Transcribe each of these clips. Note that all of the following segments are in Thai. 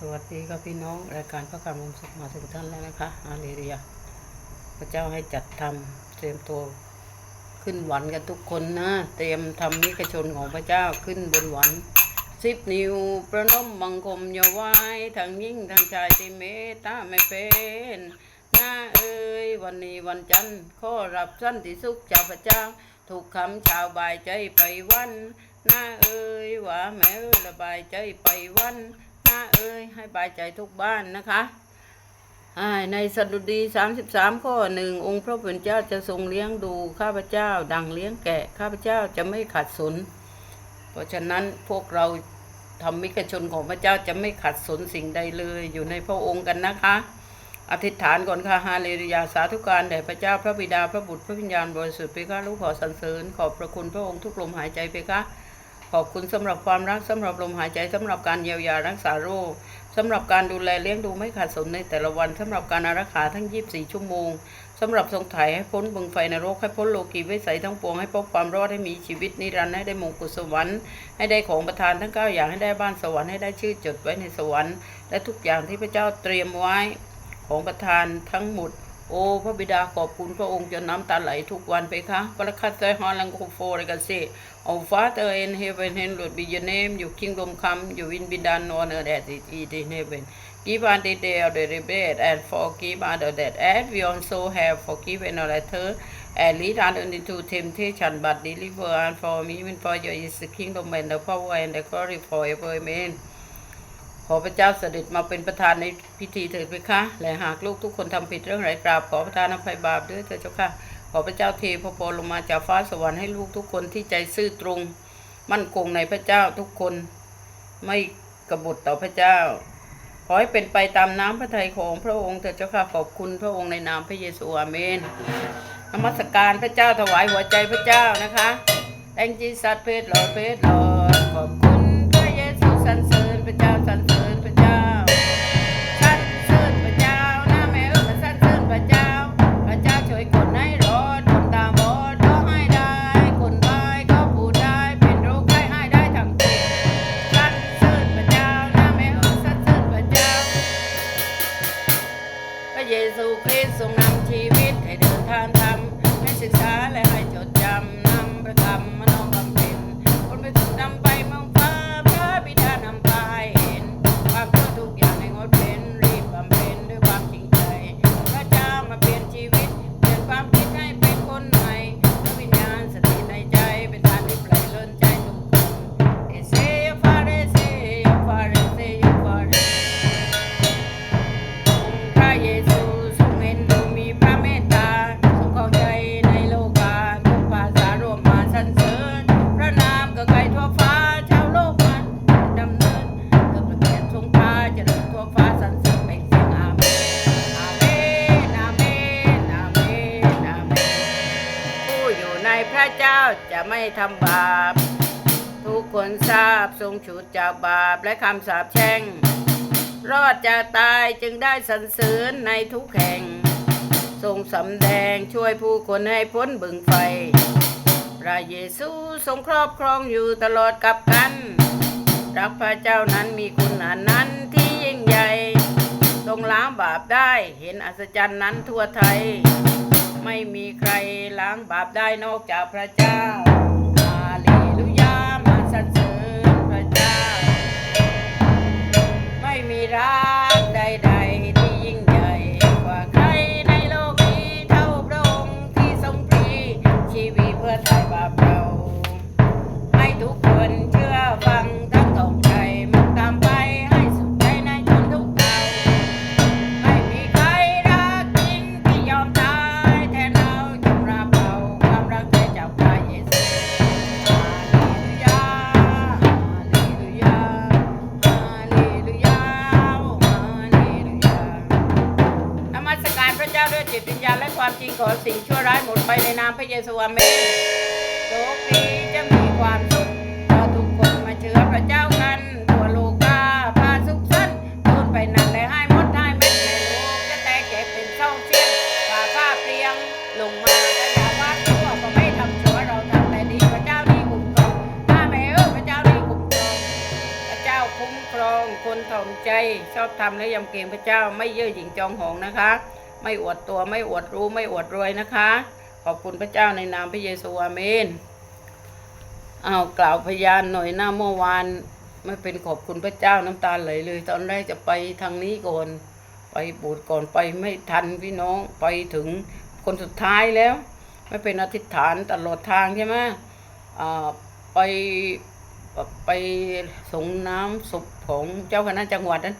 สวัสดีครับพี่น้องรายการพระการมุมสุขมาถึงท่านแล้วนะคะอาเลเรีย พระเจ้าให้จัดทำเตรียมตัวขึ้นหวันกันทุกคนนะ เตรียมทำนิกชนของพระเจ้าขึ้นบนหวันสิบนิ้วประนมบังคมอย่าไว้ทั้งยิ่งทั้งชายที่เมตตาไม่เป็นหน้าเอ้ยวันนี้วันจันทร์ข้อรับสั้นที่สุขจากพระเจ้า ถูกคำชาวบายใจไปวันหน้าเอ้ยว่าแม้ระบายใจไปวัน หน้าเอ้ยให้บายใจทุกบ้านนะคะในสดุดี 33 ข้อหนึ่งองค์พระผู้เป็นเจ้าจะทรงเลี้ยงดูข้าพเจ้า ดังเลี้ยงแกะข้าพเจ้าจะไม่ขัดสน เพราะฉะนั้นพวกเราทำมิกชนของพระเจ้าจะไม่ขัดสนสิ่งใดเลยอยู่ในพระองค์กันนะคะ อธิษฐานก่อนค่ะฮาเลลูยาสาธุการแด่พระเจ้าพระบิดาพระบุตรพระวิญญาณบริสุทธิ์เพคะลูกขอสรรเสริญขอบพระคุณพระองค์ทุกลมหายใจเพคะ ขอบคุณสำหรับความรักสำหรับลมหายใจสำหรับการเยียวยารักษาโรคสำหรับการดูแลเลี้ยงดูไม่ขาดสนในแต่ละวันสำหรับการอารักขาทั้ง 24 ชั่วโมงสำหรับทรงไถ่ให้พ้นบึงไฟนรกให้พ้นโลกีวิสัยทั้งปวงให้พบความรอดให้มีชีวิตนิรันดร์ให้ได้มงกุฎสวรรค์ให้ได้ของประทานทั้งเก้าอย่างให้ได้บ้านสวรรค์ให้ได้ชื่อจดไว้ในสวรรค์ และทุกอย่างที่พระเจ้าเตรียมไว้ของประทานทั้งหมด โอ้พระบิดาขอบคุณพระองค์จนน้ำตาไหลทุกวันไปคะประคัตไซฮอลังโคโฟรกันเซ Our Father in heaven hallowed be your name your kingdom come your will be done on earth as it is in heaven Give us this day our daily bread and forgive us our debt as we also have forgiven our debtors and lead us not into temptation but deliver us from evil for your is the kingdom and the power and the glory forever amen ขอพระเจ้าเสด็จมาเป็นประธานในพิธีเถิดไหมคะและหากลูกทุกคนทำผิดเรื่องไรกราบขอประทานอภัยบาปด้วยเถิดเจ้าค่ะ ขอพระเจ้าเทพระพรลงมาจากฟ้าสวรรค์ให้ลูกทุกคนที่ใจซื่อตรง มั่นคงในพระเจ้าทุกคนไม่กบฏต่อพระเจ้า ขอให้เป็นไปตามน้ำพระทัยของพระองค์เถิดเจ้าค่ะขอบคุณพระองค์ในนามพระเยซูอาเมนนมัสการพระเจ้าถวายหัวใจพระเจ้านะคะแองจีสัตเพศหลอเพศหลอขอบคุณพระเยซูสรรเสริญพระเจ้าสรร จ้าจะไม่ทำบาป ทุกคนทราบทรงฉุดจากบาปและคำสาปแช่ง รอดจากตายจึงได้สรรเสริญในทุกแห่ง ทรงสำแดงช่วยผู้คนให้พ้นบึงไฟ พระเยซูทรงครอบครองอยู่ตลอดกับกันรักพระเจ้านั้นมีคุณอันนั้นที่ยิ่งใหญ่ ทรงล้างบาปได้เห็นอัศจรรย์นั้นทั่วไทย ไม่มีใครล้างบาปได้นอกจากพระเจ้าอาเลลูยามาสรรเสริญพระเจ้า ไม่มีรัก นามพระเยซูอาเมนโลกนี้จะมีความสุขเราทุกคนมาเชื่อพระเจ้ากันทั่วโลกาพาสุขสันต์พูดไปนั่นและให้หมดให้เม็ดในโลกจะแตกแยกเป็นเศร้าเสียงฝ่าผ้าเปลียงลงมาก็อย่าว่าชั่วก็ไม่ทำชั่วเราทำแต่ดีพระเจ้านี่คุ้มครองถ้าไม่เออพระเจ้านี่คุ้มครองพระเจ้าคุ้มครองคนถ่อมใจชอบทำและยำเกรงพระเจ้าไม่เย่อหยิ่งจองหองนะคะ ไม่อวดตัวไม่อวดรู้ไม่อวดรวยนะคะ ขอบคุณพระเจ้าในนามพระเยซูอาเมนเอากล่าวพยานหน่อยหน้าเมื่อวานไม่เป็นขอบคุณพระเจ้าน้ำตาไหลเลย ตอนแรกจะไปทางนี้ก่อน ไปบูดก่อนไปไม่ทันพี่น้องไปถึงคนสุดท้ายแล้ว ไม่เป็นอธิษฐานตลอดทางใช่ไหมอ่าไปไปส่งน้ำศพของเจ้าคณะจังหวัดนั้น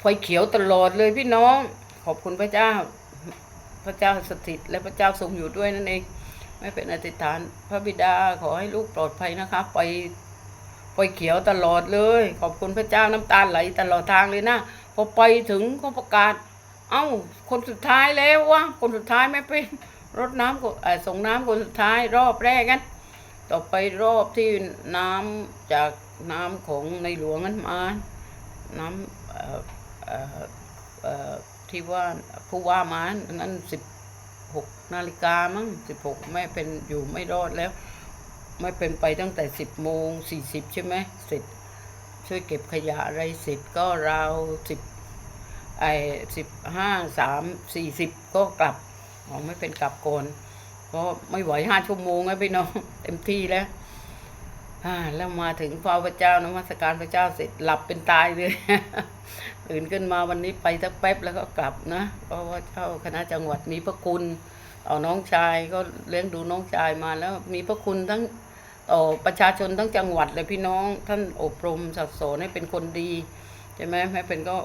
ไฟเขียวตลอดเลยพี่น้อง ขอบคุณพระเจ้า ระเจ้าสถิต และพระเจ้าทรงอยู่ด้วยนั่นเองไม่เป็นอธิษฐานพระบิดาขอให้ลูกปลอดภัยนะคะ ไปไฟเขียวตลอดเลย ขอบคุณพระเจ้าน้ำตาไหลตลอดทางเลยนะพอไปถึงก็ประกาศ เอ้า คนสุดท้ายแล้ววะคนสุดท้ายไม่เป็นรถน้ำก็ส่งน้ำคนสุดท้ายรอบแรกกันต่อไปรอบที่น้ำจากน้ำของในหลวงนั้นมา น้ำ ที่ว่าผู้ว่ามานั้นสิบหกนาฬิกามั้งสิบหกไม่เป็นอยู่ไม่รอดแล้ว ไม่เป็นไปตั้งแต่สิบโมงสี่สิบใช่ไหมเสร็จช่วยเก็บขยะอะไรเสร็จก็ราวสิบไอ้สิบห้าสามสี่สิบก็กลับอ๋อไม่เป็นกลับก่อนเพราะไม่ไหวห้าชั่วโมงแล้วพี่น้องเต็มที่แล้ว อ่าแล้วมาถึงเฝ้าพระเจ้านมัสการพระเจ้าเสร็จหลับเป็นตายเลย ตื่นขึ้นมาวันนี้ไปสักแป๊บแล้วก็กลับนะเพราะว่าเจ้าคณะจังหวัดมีพระคุณเอน้องชายก็เลี้ยงดูน้องชายมาแล้วมีพระคุณทั้งต่อประชาชนทั้งจังหวัดเลยพี่น้องท่านอบรมสั่งสนให้เป็นคนดีใช่ไหมแม่เป็นก็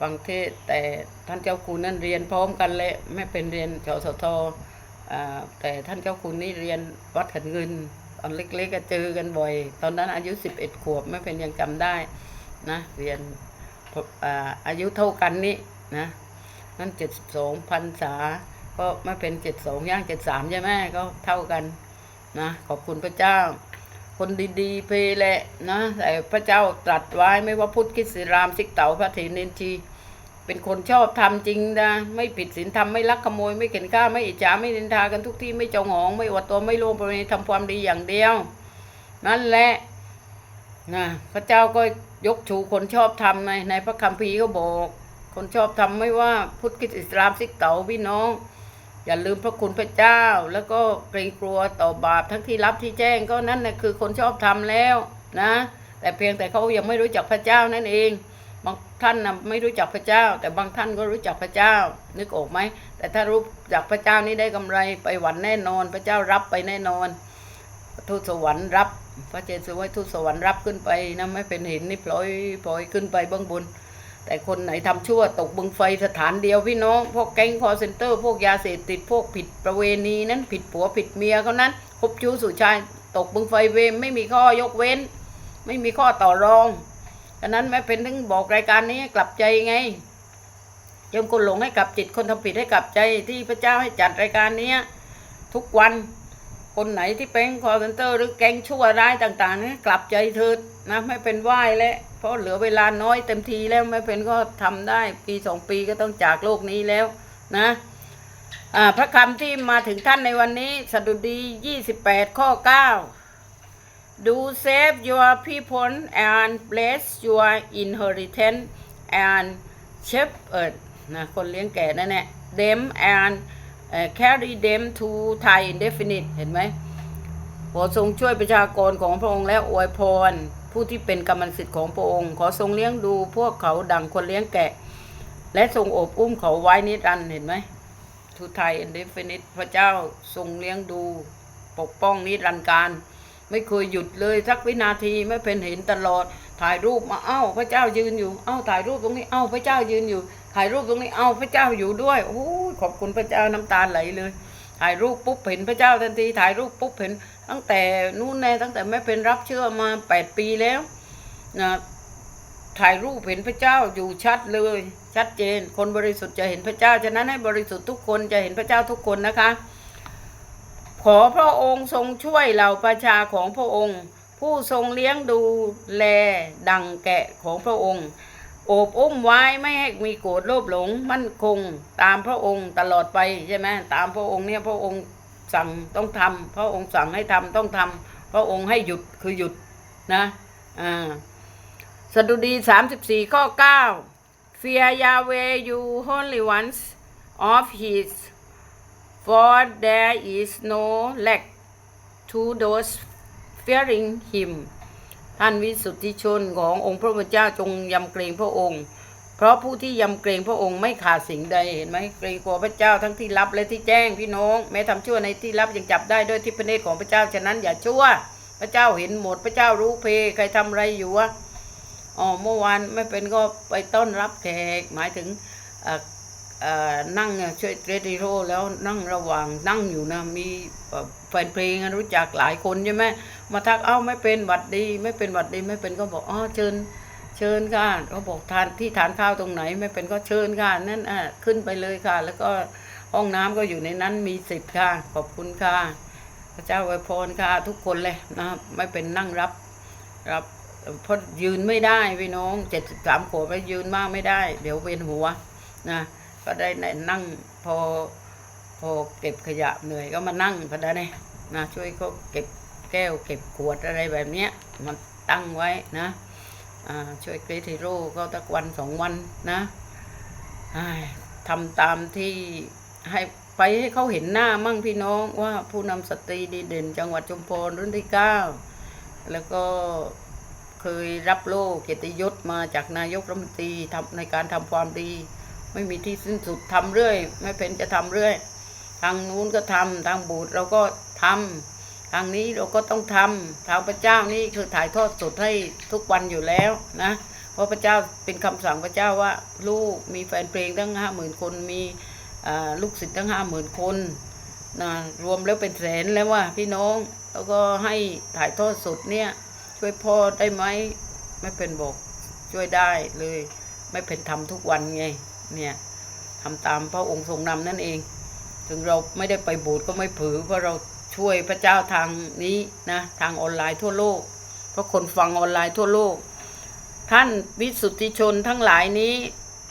ฟังเทศแต่ท่านเจ้าคุณนั่นเรียนพร้อมกันเลยแม่เป็นเรียนชสทอแต่ท่านเจ้าคุณนี่เรียนวัดขันเงิน ตอนเล็กๆก็เจอกันบ่อย ตอนนั้นอายุสิบเอ็ดขวบไม่เป็นยังจำได้นะเรียนอายุเท่ากันนี่นะนั่นเจ็ดสองพันษา ก็ไม่เป็นเจ็ดสองย่างเจ็ดสามใช่ไหมก็เท่ากันนะขอบคุณพระเจ้า คนดีๆเพแหละนะแต่พระเจ้าตรัสไว้ไม่ว่าพุทธคิสต์รามสิกเต๋าพระเถรเนนที เป็นคนชอบทำจริงนะไม่ผิดศีลธรรมไม่ลักขโมยไม่เข็นฆ่าไม่อิจฉาไม่นินทากันทุกที่ไม่จองหอง ไม่อวดตัวไม่โลภประเวณีทำความดีอย่างเดียว นั่นแหละนะพระเจ้าก็ยกชูคนชอบทำในในพระคัมภีร์ก็บอก คนชอบทำไม่ว่าพุทธคริสต์อิสลามซิกเต๋าพี่น้อง อย่าลืมพระคุณพระเจ้า แล้วก็เกรงกลัวต่อบาปทั้งที่รับที่แจ้งก็นั่นนะคือคนชอบทำแล้วนะ แต่เพียงแต่เขายังไม่รู้จักพระเจ้านั่นเอง บางท่านนะไม่รู้จักพระเจ้า แต่บางท่านก็รู้จักพระเจ้า นึกออกไหมแต่ถ้ารู้จักพระเจ้านี่ได้กำไรไปหวันแน่นอน พระเจ้ารับไปแน่นอน ทูตสวรรค์รับ พระเจสุไว้ทูตสวรรค์รับขึ้นไปนะไม่เป็นหินนี่ปล่อยปล่อยขึ้นไปเบื้องบน แต่คนไหนทำชั่วตกบึงไฟสถานเดียวพี่น้อง พวกแก๊งคอเซนเตอร์ พวกยาเสพติดพวกผิดประเวณีนั้นผิดผัวผิดเมียเขานั้นคบชู้สู่ชายตกบึงไฟเวมไม่มีข้อยกเว้น ไม่มีข้อต่อรอง ฉะนั้นแม่เป็นถึงบอกรายการนี้กลับใจไงยมคนหลงให้กลับจิตคนทำผิดให้กลับใจที่พระเจ้าให้จัดรายการเนี้ยทุกวันคนไหนที่เป็นคอร์เซนเตอร์หรือแก๊งชั่วร้ายต่างๆนี่กลับใจเถิดนะไม่เป็นไหวแล้วเพราะเหลือเวลาน้อยเต็มทีแล้วไม่เป็นก็ทำได้ปีสองปีก็ต้องจากโลกนี้แล้วนะพระคำที่มาถึงท่านในวันนี้สดุดี 28 ข้อ 9 Do save your people and bless your inheritance and shepherd นะคนเลี้ยงแก่นั่นแหละ them and carry them to Thai indefinite เห็นไหมขอทรงช่วยประชากรของพระองค์และอวยพร ผู้ที่เป็นกรรมสิทธิ์ของพระองค์ ขอทรงเลี้ยงดูพวกเขาดังคนเลี้ยงแกะ และทรงอบอุ้มเขาไว้นิรันดร์เห็นไหม to Thai indefinite พระเจ้าทรงเลี้ยงดูปกป้องนิรันดร์การ ไม่เคยหยุดเลยสักวินาทีไม่เป็นเห็นตลอด ถ่ายรูปมาเอ้าพระเจ้ายืนอยู่เอ้าถ่ายรูปตรงนี้เอ้าพระเจ้ายืนอยู่ ถ่ายรูปตรงนี้เอ้าพระเจ้าอยู่ด้วยโอ้ขอบคุณพระเจ้าน้ำตาไหลเลย ถ่ายรูปปุ๊บเห็นพระเจ้าทันที ถ่ายรูปปุ๊บเห็น ตั้งแต่นู่นแน่ตั้งแต่แม่เป็นรับเชื่อมาแปดปีแล้วนะถ่ายรูปเห็นพระเจ้าอยู่ชัดเลย ชัดเจน คนบริสุทธิ์จะเห็นพระเจ้าฉะนั้นให้บริสุทธิ์ทุกคนจะเห็นพระเจ้าทุกคนนะคะ ขอพระองค์ทรงช่วยเหล่าประชาของพระองค์ ผู้ทรงเลี้ยงดูแลดังแกะของพระองค์โอบอุ้มไว้ไม่ให้มีโกรธโลภหลงมั่นคงตามพระองค์ตลอดไปใช่ไหมตามพระองค์เนี่ยพระองค์สั่งต้องทำพระองค์สั่งให้ทำต้องทำพระองค์ให้หยุดคือหยุดนะอ่าสดุดีสามสิบสี่ข้อเก้า Fear Yahweh you holy ones of his for there is no lack to those fearing him ท่านวิสุทธิชนขององค์พระผู้เป็นเจ้าจงยำเกรงพระองค์ เพราะผู้ที่ยำเกรงพระองค์ไม่ขาดสิ่งใดเห็นไหมเกรงกลัวพระเจ้าทั้งที่ลับและที่แจ้งพี่น้อง แม้ทำชั่วในที่ลับยังจับได้ด้วยที่พระเนตรของพระเจ้าฉะนั้นอย่าชั่ว พระเจ้าเห็นหมดพระเจ้ารู้เพใครทำอะไรอยู่วะอ๋อเมื่อวานไม่เป็นก็ไปต้อนรับแขกหมายถึงอ่อเอ่อ นั่งช่วยเตรดิโรแล้วนั่งระหว่างนั่งอยู่นะมีแฟนเพลงรู้จักหลายคนใช่ไหมมาทักเอ้าไม่เป็นหวัดดี ไม่เป็นหวัดดีไม่เป็นก็บอกอ๋อเชิญเชิญค่ะเขาบอกทานที่ทานข้าวตรงไหนไม่เป็นก็เชิญค่ะนั่นอะขึ้นไปเลยค่ะ แล้วก็ห้องน้ำก็อยู่ในนั้นมีสิทธิ์ค่ะ ขอบคุณค่ะพระเจ้าอวพรค่ะ ทุกคนเลยนะไม่เป็นนั่งรับรับเพราะยืนไม่ได้พี่น้องเจ็ดสิบสามขวบแล้วยืนมากไม่ได้ เดี๋ยวเวียนหัวนะ ก็ได้นั่งพอพอเก็บขยะเหนื่อยก็มานั่งก็ได้เนี่ยนะช่วยเขาเก็บแก้วเก็บขวดอะไรแบบเนี้ยมันตั้งไว้นะช่วยเกรทโร่ก็ตักวันสองวันนะทำตามที่ให้ไปให้เขาเห็นหน้ามั่งพี่น้องว่าผู้นำสตรีดีเด่น จังหวัดชุมพรรุ่นที่เก้าแล้วก็เคยรับโล่เกียรติยศมาจากนายกรัฐมนตรีทำในการทำความดี ไม่มีที่สิ้นสุดทำเรื่อย ไม่เป็นจะทำเรื่อย ทางนู้นก็ทำทางบูตรเราก็ทำทางนี้เราก็ต้องทำทางพระเจ้านี่คือถ่ายทอดสดให้ทุกวันอยู่แล้วนะเพราะพระเจ้าเป็นคำสั่งพระเจ้าว่า ลูกมีแฟนเพลงตั้งห้าหมื่นคนมีลูกศิษย์ตั้งห้าหมื่นคนนะรวมแล้วเป็นแสนแล้วว่าพี่น้องแล้วก็ให้ถ่ายทอดสดเนี่ย ช่วยพ่อได้ไหมไม่เป็นบอกช่วยได้เลย ไม่เป็นทำทุกวันไง เนี่ยทำตามพระองค์ทรงนำนั่นเอง ถึงเราไม่ได้ไปโบสถ์ก็ไม่ผือ เพราะเราช่วยพระเจ้าทางนี้นะทางออนไลน์ทั่วโลก เพราะคนฟังออนไลน์ทั่วโลก ท่านวิสุทธิชนทั้งหลายนี้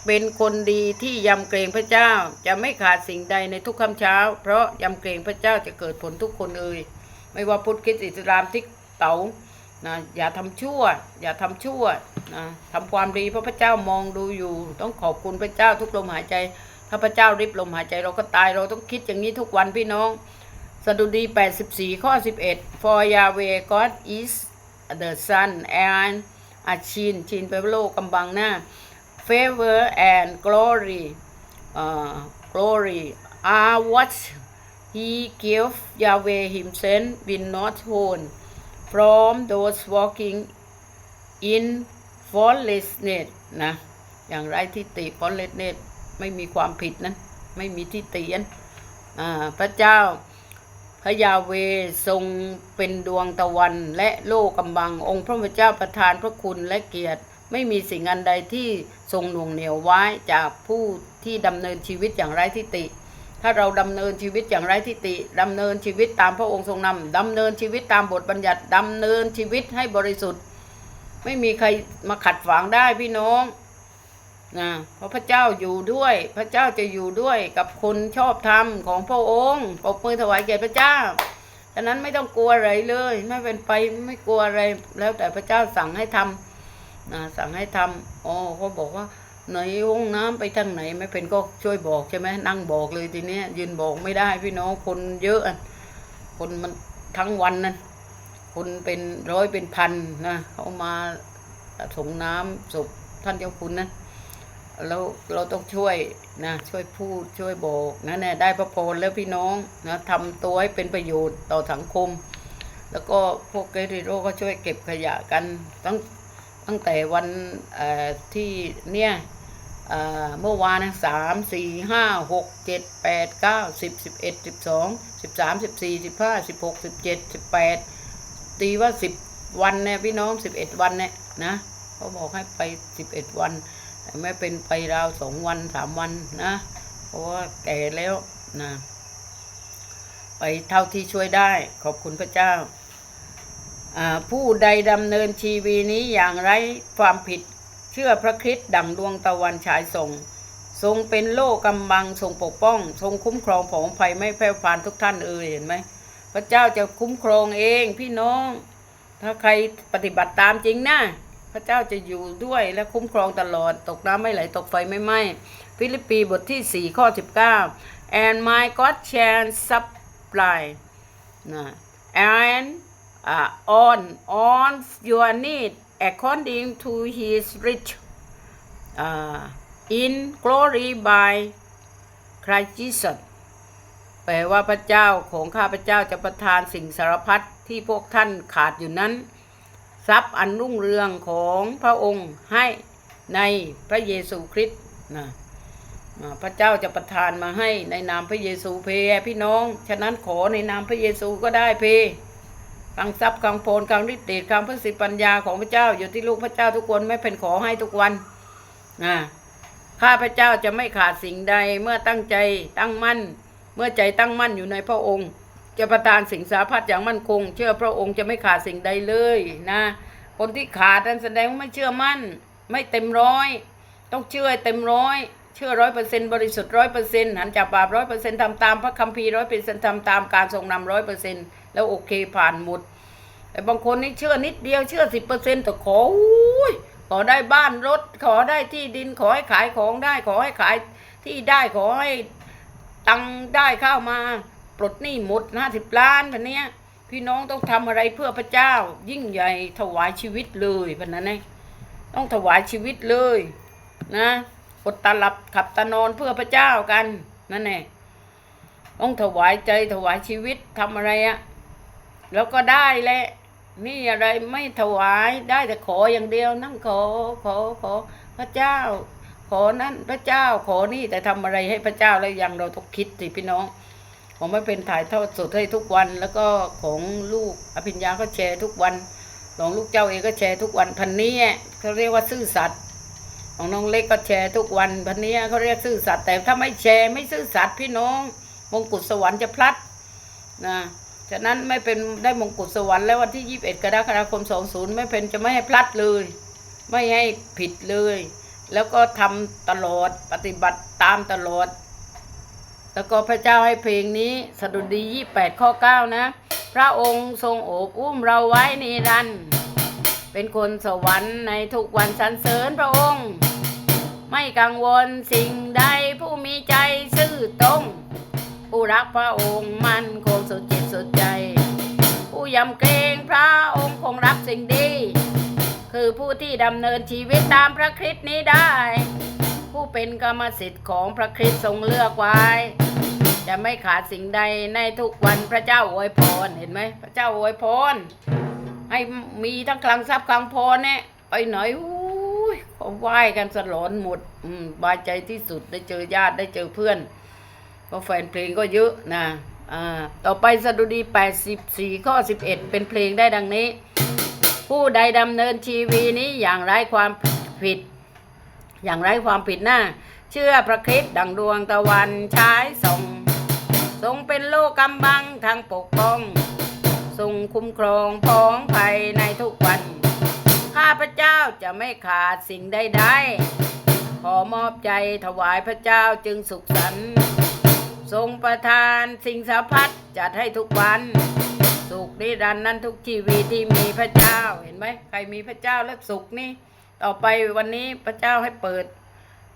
เป็นคนดีที่ยำเกรงพระเจ้าจะไม่ขาดสิ่งใดในทุกค่ำเช้า เพราะยำเกรงพระเจ้าจะเกิดผลทุกคนเอ่ยไม่ว่าพุทธคริสต์อิสลามทิกเต๋า นะอย่าทำชั่ว อย่าทำชั่วนะทำความดีเพราะพระเจ้ามองดูอยู่ ต้องขอบคุณพระเจ้าทุกลมหายใจ ถ้าพระเจ้าริบลมหายใจเราก็ตายเราต้องคิดอย่างนี้ทุกวันพี่น้อง สดุดี 84 ข้อ 11 for Yahweh God is the sun and a chin ชินแปลว่าโลกกำบังหน้า favor and glory uh, glory are what he gave Yahweh himself will not hold from those walking in f a u l l e s s n e s s นะ อย่างไรที่ติ f a u l l e s s n e s s ไม่มีความผิดนั้น ไม่มีที่ติอันพระเจ้าพระยาเวทรงเป็นดวงตะวันและโลกกำบัง องค์พระผู้เป็นเจ้าประทานพระคุณและเกียรติ ไม่มีสิ่งอันใดที่ทรงหน่วงเหนียวไว้จากผู้ที่ดำเนินชีวิตอย่างไร้ทิฏฐิ ถ้าเราดำเนินชีวิตอย่างไร้ทิฏฐิดำเนินชีวิตตามพระองค์ทรงนำดำเนินชีวิตตามบทบัญญัติดำเนินชีวิตให้บริสุทธิ์ ไม่มีใครมาขัดขวางได้พี่น้องนะเพราะพระเจ้าอยู่ด้วย พระเจ้าจะอยู่ด้วยกับคนชอบธรรมของพระองค์ปรบมือถวายแก่พระเจ้าฉะนั้นไม่ต้องกลัวอะไรเลย ไม่เป็นไปไม่กลัวอะไรแล้วแต่พระเจ้าสั่งให้ทำนะสั่งให้ทำอ๋อเขาบอกว่า ไหนห้องน้ำไปทางไหนไม่เป็นก็ช่วยบอกใช่ไหมนั่งบอกเลยทีเนี้ยยืนบอกไม่ได้พี่น้องคนเยอะอะคนมันทั้งวันนั่นคนเป็นร้อยเป็นพันนะเขามาส่งน้ำศพท่านเจ้าคุณนะแล้วเราต้องช่วยนะช่วยพูดช่วยบอกนะเนี่ยได้พระพรแล้วพี่น้องนะทำตัวให้เป็นประโยชน์ต่อสังคม แล้วก็พวกเกริโรก็ช่วยเก็บขยะกันตั้งตั้งแต่วันที่เนี่ย เมื่อวานสามสี่ห้าหกเจ็ดแปดเก้าสิบสิบเอ็ดสิบสองสิบสามสิบสี่สิบห้าสิบหกสิบเจ็ดสิบแปดตีว่าสิบวันเนี่ยพี่น้องสิบเอ็ดวันเนี่ยนะเขาบอกให้ไปสิบเอ็ดวันแต่ไม่เป็นไปราวสองวันสามวันนะ เพราะว่าแก่แล้วนะไปเท่าที่ช่วยได้ ขอบคุณพระเจ้า ผู้ใดดำเนินชีวีนี้อย่างไรความผิด เชื่อพระคริสต์ดั่งดวงตะวันฉายส่ง ทรงเป็นโลกำบังทรงปกป้อง ทรงคุ้มครองผองภัยไม่แพร่พานทุกท่านเอ่ยเห็นไหมพระเจ้าจะคุ้มครองเองพี่น้อง ถ้าใครปฏิบัติตามจริงนะพระเจ้าจะอยู่ด้วยและคุ้มครองตลอด ตกน้ำไม่ไหลตกไฟไม่ไหม้ฟิลิปปีบทที่ 4 ข้อ 19 and my God shall supply นะ and uh, on on your need according to his rich uh, in glory by Christ Jesus แปลว่าพระเจ้าของข้าพระเจ้าจะประทานสิ่งสารพัดที่พวกท่านขาดอยู่นั้น ทรัพย์อันรุ่งเรืองของพระองค์ให้ในพระเยซูคริสต์นะพระเจ้าจะประทานมาให้ในนามพระเยซูเพพี่น้อง ฉะนั้นขอในนามพระเยซูก็ได้เพ กังทรัพย์กังโพลกังฤทธิ์เดชกังพระสิทธิปัญญาของพระเจ้าอยู่ที่ลูกพระเจ้าทุกคนไม่เป็นขอให้ทุกวันนะข้าพระเจ้าจะไม่ขาดสิ่งใดเมื่อตั้งใจตั้งมั่น เมื่อใจตั้งมั่นอยู่ในพระองค์ จะประทานสิ่งสาพัดอย่างมั่นคง เชื่อพระองค์จะไม่ขาดสิ่งใดเลยนะ คนที่ขาดนั้นแสดงว่าไม่เชื่อมั่น ไม่เต็มร้อยต้องเชื่อเต็มร้อยเชื่อร้อยเปอร์เซ็นต์บริสุทธิ์ร้อยเปอร์เซ็นต์หันจากบาปร้อยเปอร์เซ็นต์ทำตามพระคัมภีร์ร้อยเปอร์เซ็นต์ทำตามการทรงนำร้อยเปอร์เซ็นต์ แล้วโอเคผ่านหมดแต่บางคนนี่เชื่อนิดเดียวเชื่อสิบเปอร์เซ็นต์แต่ขออุ้ยขอได้บ้านรถ ขอได้ที่ดินขอให้ขายของได้ ขอให้ขายที่ได้ขอให้ตังได้เข้ามา ปลดหนี้หมดห้าสิบล้านแบบนี้พี่น้องต้องทำอะไรเพื่อพระเจ้า ยิ่งใหญ่ถวายชีวิตเลยพันนั้นเองต้องถวายชีวิตเลยนะอดตาหลับขับตานอนเพื่อพระเจ้ากันนั่นแน่ต้องถวายใจถวายชีวิตทำอะไรอะ แล้วก็ได้แหละนี่อะไรไม่ถวายได้แต่ขออย่างเดียวนั่งขอขอขอพระเจ้า ขอนั่นพระเจ้าขอนี่แต่ทำอะไรให้พระเจ้าแล้วยังเราต้องคิดสิพี่น้อง ผมไม่เป็นถ่ายทอดสดให้ทุกวัน แล้วก็ของลูกอภิญญาก็แชร์ทุกวันของลูกเจ้าเองก็แชร์ทุกวันพันนี้เขาเรียกว่าซื่อสัตย์ของน้องเล็กก็แชร์ทุกวันพันนี้เขาเรียกซื่อสัตย์แต่ถ้าไม่แชร์ไม่ซื่อสัตย์พี่น้องมงกุฎสวรรค์จะพลัดนะ ฉะนั้นไม่เป็นได้มงกุฎสวรรค์แล้ววันที่ 21 กรกฎาคม 20 ไม่เป็นจะไม่ให้พลัดเลย ไม่ให้ผิดเลย แล้วก็ทำตลอดปฏิบัติตามตลอด แล้วก็พระเจ้าให้เพลงนี้สดุดี 28 ข้อ 9 นะ พระองค์ทรงโอบอุ้มเราไว้นิรันดร์เป็นคนสวรรค์ในทุกวันสรรเสริญพระองค์ ไม่กังวลสิ่งใดผู้มีใจซื่อตรง รักพระองค์มันคงสุดจิตสุดใจ ผู้ยำเกรงพระองค์คงรับสิ่งดี คือผู้ที่ดำเนินชีวิตตามพระคริสต์นี้ได้ ผู้เป็นกรรมสิทธิ์ของพระคริสต์ทรงเลือกไว้ จะไม่ขาดสิ่งใดในทุกวันพระเจ้าอวยพรเห็นไหมพระเจ้าอวยพรให้มีทั้งคลังทรัพย์คลังพรเนี่ยไปหน่อุ้ยเขาไหว้กันสลอนหมดอืมบายใจที่สุดได้เจอญาติได้เจอเพื่อน ก็แฟนเพลงก็เยอะนะอ่าต่อไปสดุดี 84 ข้อ 11 เป็นเพลงได้ดังนี้ ผู้ใดดำเนินชีวีนี้อย่างไร้ความผิด อย่างไร้ความผิดหน้า เชื่อพระคริสต์ดังดวงตะวันฉายส่องทรงเป็นโลกกำบังทางปกป้อง ทรงคุ้มครองพ้องภัยในทุกวัน ข้าพเจ้าจะไม่ขาดสิ่งใดๆขอมอบใจถวายพระเจ้าจึงสุขสันต์ ทรงประทานสิ่งสารพัดจัดให้ทุกวัน สุขนิรันดร์นั้นทุกชีวิตที่มีพระเจ้าเห็นไหมใครมีพระเจ้าแล้วสุขนี่ต่อไปวันนี้พระเจ้าให้เปิด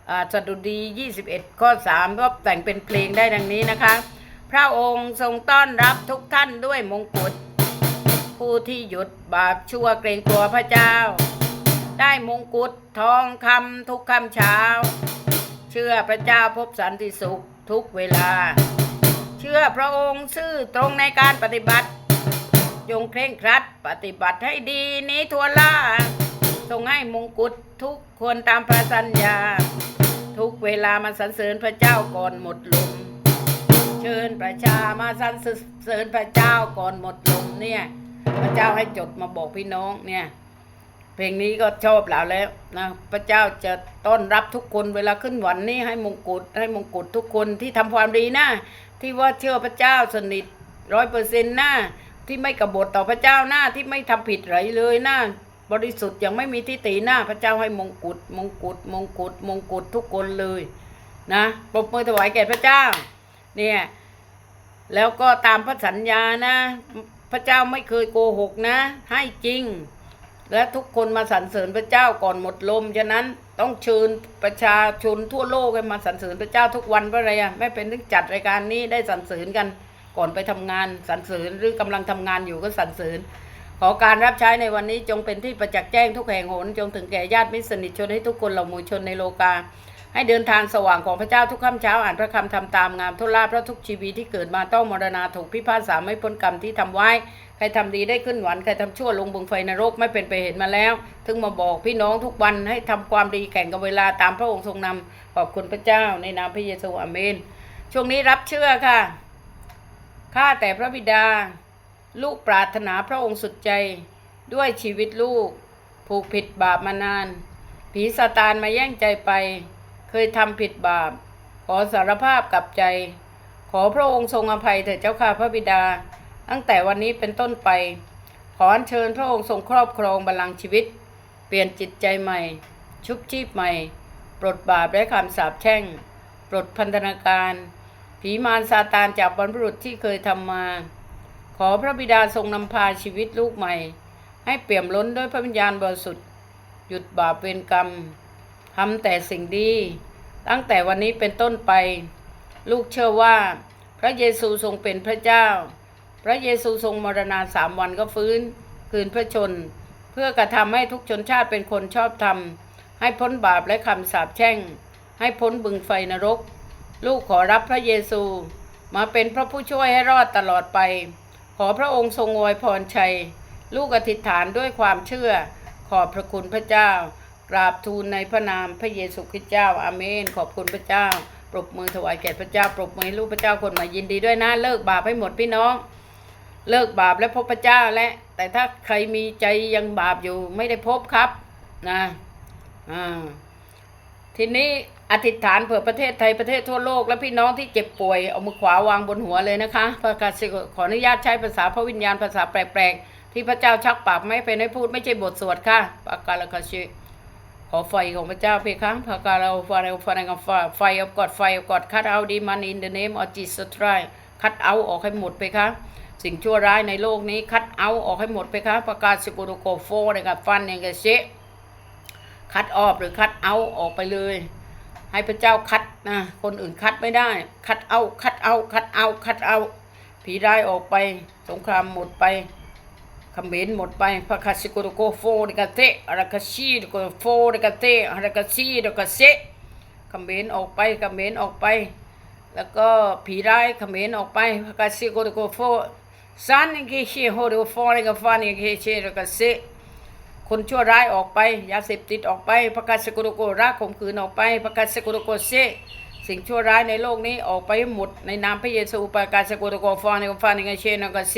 อ่าสดุดี 21 ข้อ3ก็แต่งเป็นเพลงได้ดังนี้นะคะ พระองค์ทรงต้อนรับทุกท่านด้วยมงกุฎผู้ที่หยุดบาปชั่วเกรงกลัวพระเจ้า ได้มงกุฎทองคำทุกคำเช้า เชื่อพระเจ้าพบสันติสุข ทุกเวลา เชื่อพระองค์ซื่อตรงในการปฏิบัติ จงเคร่งครัดปฏิบัติให้ดีนี้ทัวล่าทรงให้มงกุฎทุกคนตามพระสัญญา ทุกเวลามาสรรเสริญพระเจ้าก่อนหมดลมเชิญประชามาสรรเสริญพระเจ้าก่อนหมดลมเนี่ยพระเจ้าให้จดมาบอกพี่น้องเนี่ย เพลงนี้ก็ชอบแล้วแล้วนะพระเจ้าจะต้อนรับทุกคนเวลาขึ้นวันนี้ให้มงกุฎให้มงกุฎทุกคนที่ทำความดีนะ ที่ว่าเชื่อพระเจ้าสนิทร้อยเปอร์เซ็นต์นะที่ไม่กบฏต่อพระเจ้าหน้าที่ไม่ทำผิดไรเลยนะบริสุทธิ์ยังไม่มีที่ตีหน้าพระเจ้าให้มงกุฎมงกุฎมงกุฎมงกุฎทุกคนเลยนะปรบมือถวายแก่พระเจ้า เนี่ยแล้วก็ตามพระสัญญานะ พระเจ้าไม่เคยโกหกนะ ให้จริง และทุกคนมาสรรเสริญพระเจ้าก่อนหมดลม ฉะนั้นต้องเชิญประชาชนทั่วโลกให้มาสรรเสริญพระเจ้าทุกวันเพราะอะไรอะไม่เป็นถึงจัดรายการนี้ได้สรรเสริญกันก่อนไปทำงานสรรเสริญหรือกำลังทำงานอยู่ก็สรรเสริญ ขอการรับใช้ในวันนี้จงเป็นที่ประจักษ์แจ้งทุกแห่งหนจงถึงแก่ญาติมิตรสนิทชนให้ทุกคนเหล่ามูชนในโลกา ให้เดินทางสว่างของพระเจ้าทุกค่ำเช้าอ่านพระคำทำตามงามทุลาเพราะทุกชีวิตที่เกิดมาต้องมรณาถูกพิพากษาไม่พ้นกรรมที่ทำไว้ ใครทำดีได้ขึ้นหวันใครทำชั่วลงบึงไฟนรกไม่เป็นไปเห็นมาแล้ว ถึงมาบอกพี่น้องทุกวันให้ทำความดีแข่งกับเวลาตามพระองค์ทรงนำขอบคุณพระเจ้าในนามพระเยซูอาเมน ช่วงนี้รับเชื่อค่ะข้าแต่พระบิดา ลูกปรารถนาพระองค์สุดใจ ด้วยชีวิตลูก ผูกผิดบาปมานาน ผีซาตานมาแย่งใจไป เคยทำผิดบาป ขอสารภาพกับใจ ขอพระองค์ทรงอภัยเถิดเจ้าค่ะพระบิดา ตั้งแต่วันนี้เป็นต้นไป ขออัญเชิญพระองค์ทรงครอบครองบัลลังก์ชีวิต เปลี่ยนจิตใจใหม่ ชุบชีพใหม่ ปลดบาปและคำสาปแช่ง ปลดพันธนาการ ผีมารซาตานจากบรรพบุรุษที่เคยทำมา ขอพระบิดาทรงนำพาชีวิตลูกใหม่ ให้เปี่ยมล้นด้วยพระวิญญาณบริสุทธิ์ หยุดบาปเวรกรรมทำแต่สิ่งดี ตั้งแต่วันนี้เป็นต้นไป ลูกเชื่อว่า พระเยซูทรงเป็นพระเจ้า พระเยซูทรงมรณาสามวันก็ฟื้นคืนพระชน เพื่อกระทำให้ทุกชนชาติเป็นคนชอบธรรม ให้พ้นบาปและคำสาปแช่ง ให้พ้นบึงไฟนรก ลูกขอรับพระเยซู มาเป็นพระผู้ช่วยให้รอดตลอดไป ขอพระองค์ทรงอวยพรชัย ลูกอธิษฐานด้วยความเชื่อ ขอบพระคุณพระเจ้า กราบทูลในพระนามพระเยซูคริสต์เจ้าอาเมน ขอบคุณพระเจ้า ปรบมือถวายแก่พระเจ้า ปรบมือให้ลูกพระเจ้าคนม่ยินดีด้วยนะเลิกบาปให้หมดพี่น้อง เลิกบาปและพบพระเจ้าและ แต่ถ้าใครมีใจยังบาปอยู่ไม่ได้พบครับนะอ่าทีนี้อธิษฐานเผื่อประเทศไทยประเทศทั่วโลก และพี่น้องที่เจ็บป่วยเอามือขวาวางบนหัวเลยนะคะพระกาศขออนุญาตใช้ภาษาพระวิญญาณภาษาแปลกๆ ที่พระเจ้าชักปากไม่เป็นให้พูดไม่ใช่บทสวดค่ะปากกาลคาชิขอไฟของพระเจ้าเพคะพากาเราฟาเราฟาในกับไฟไฟเอากอดไฟเอากอดคัดเอาดีมันอินเดเนมออจิสทรายคัดเอาออกให้หมดไปคะ สิ่งชั่วร้ายในโลกนี้คัดเอาออกให้หมดไปคะประกาศสกุลโกโฟในกับฟันอย่างเกษคัดออกหรือคัดเอาออกไปเลย ให้พระเจ้าคัดนะคนอื่นคัดไม่ได้ คัดเอาคัดเอาคัดเอาคัดเอาผีร้ออกไป สงครามหมดไปคำเขมนหมดไปพระคาสิโกโตโกโฟเดกาเตอาราคาชีโกโฟเดกาเตอาราคาชีเดกาเซคำเขมนออกไปคำเขมนออกไป แล้วก็ผีร้ายคำเขมนออกไปพระคาสิโกโตโกโฟ ซันเกเชโฮเดโฟเดกฟานเกเชเดกาเซคนชั่วร้ายออกไปยาเสพติดออกไปประกาศสกุลโกรักข่มขืนออกไปประกาศสกุลโกเซสิ่งชั่วร้ายในโลกนี้ออกไปหมดในนามพระเยซูประกาศสกุลโกฟานในกฟานในกเชนกเซ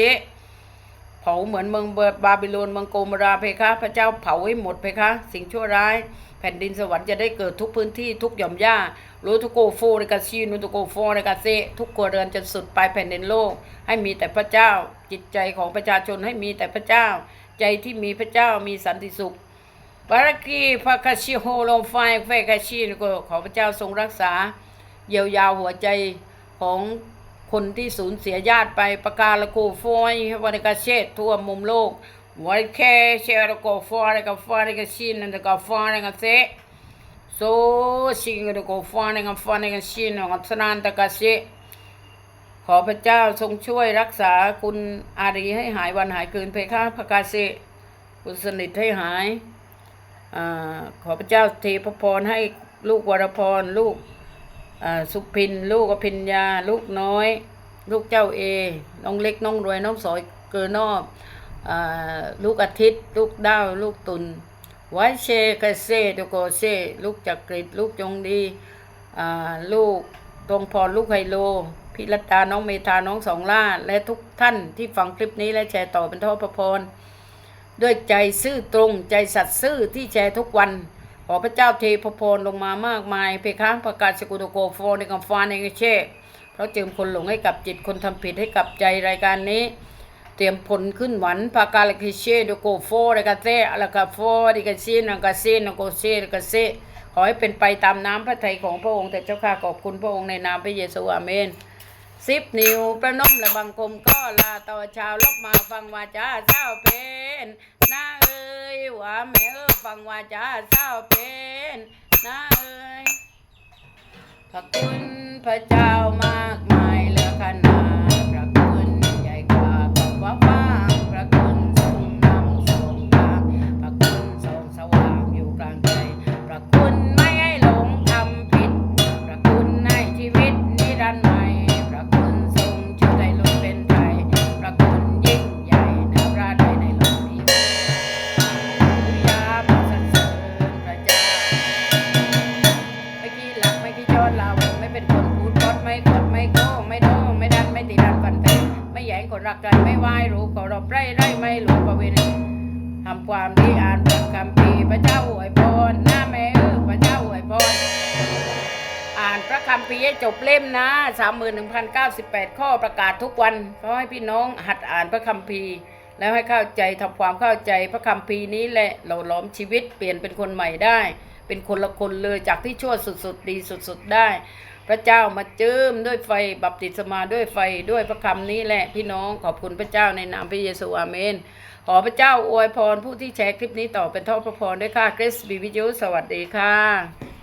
เผาเหมือนเมืองเบิดบาบิโลนเมืองโกมราเพคะ พระเจ้าเผาให้หมดเพคะ สิ่งชั่วร้าย แผ่นดินสวรรค์จะได้เกิดทุกพื้นที่ทุกหย่อมหญ้ารู้ทุกโกโฟในกาซีนุทุกโกโฟในกาเซทุกครัวเรือนจนสุดปลายแผ่นดินโลก ให้มีแต่พระเจ้า จิตใจของประชาชนให้มีแต่พระเจ้า ใจที่มีพระเจ้ามีสันติสุขบารักีพระคาชิโฮลมไฟเฟคาชิก็ขอพระเจ้าทรงรักษา เยียวยาหัวใจของคนที่สูญเสียญาติไปประกาศกูฟอยวันกาเชตทั่วมุมโลก วันแค่เชรโกฟอยกับฟอยกับชินนั่นกับฟอยกับเซโซชิงกับฟอยกับฟอยกับชินกับสนานตะกาเซขอพระเจ้าทรงช่วยรักษาคุณอารีให้หายวันหายคืนเพคะพระกาเซคุณสนิทให้หายอขอพระเจ้าเทพระพรให้ลูกวรพรลูกสุพิน ลูกอภิญญา ลูกน้อย ลูกเจ้าเอ น้องเล็กน้องรวยน้องสอยเกินนอบ ลูกอาทิตย์ ลูกดาว ลูกตุนไวเชกเซโดโกเซลูกจักริดลูกจงดีลูกตรงพรลูกไฮโลพิรัตาน้องเมธาน้องสองล่า และทุกท่านที่ฟังคลิปนี้และแชร์ต่อเป็นทอพระพรด้วยใจซื่อตรงใจสัตย์ซื่อที่แชร์ทุกวันขอพระเจ้าเทพระพรลงมามากมาย เพคะประกาศสกุลโกโฟในกัมฟานในกเช่เพราะเจิมคนหลงให้กับจิตคนทำผิดให้กับใจรายการนี้ เตรียมผลขึ้นหวันปากาลกิเช่ดโกโฟในกาเซอลากาโฟดิกาซินนกาเซนโกเซนกาเซขอให้เป็นไปตามน้ำพระทัยของพระองค์แต่เจ้าข้าขอบคุณพระองค์ในนามพระเยซูอาเมนสิบนิ้วประนมและบังคมก็ลาต่อชาวลบมาฟังวาจาเศร้าเพนน้าเอ้ยว่าแม่เอ้ฟังวาจาเศร้าเพนน้าเอ้ยพระคุณพระเจ้ามากมายเหลือขนาด ว่าี้จบเล่มนะสามหมื่นหนึ่งพันเก้าสิบแปดข้อประกาศทุกวันขอให้พี่น้องหัดอ่านพระคัมภีร์ แล้วให้เข้าใจทำความเข้าใจพระคัมภีร์นี้แหละเราล้อมชีวิตเปลี่ยนเป็นคนใหม่ได้ เป็นคนละคนเลยจากที่ชั่วสุดๆ ดีสุดๆได้ พระเจ้ามาเจิมด้วยไฟบัพติศมาด้วยไฟด้วยพระคำนี้แหละพี่น้องขอบคุณพระเจ้าในนามพระเยซูอาเมนขอพระเจ้าอวยพรผู้ที่แชร์คลิปนี้ต่อเป็นท่อพระพรด้วยค่ะคริสบีวิจูสวัสดีค่ะ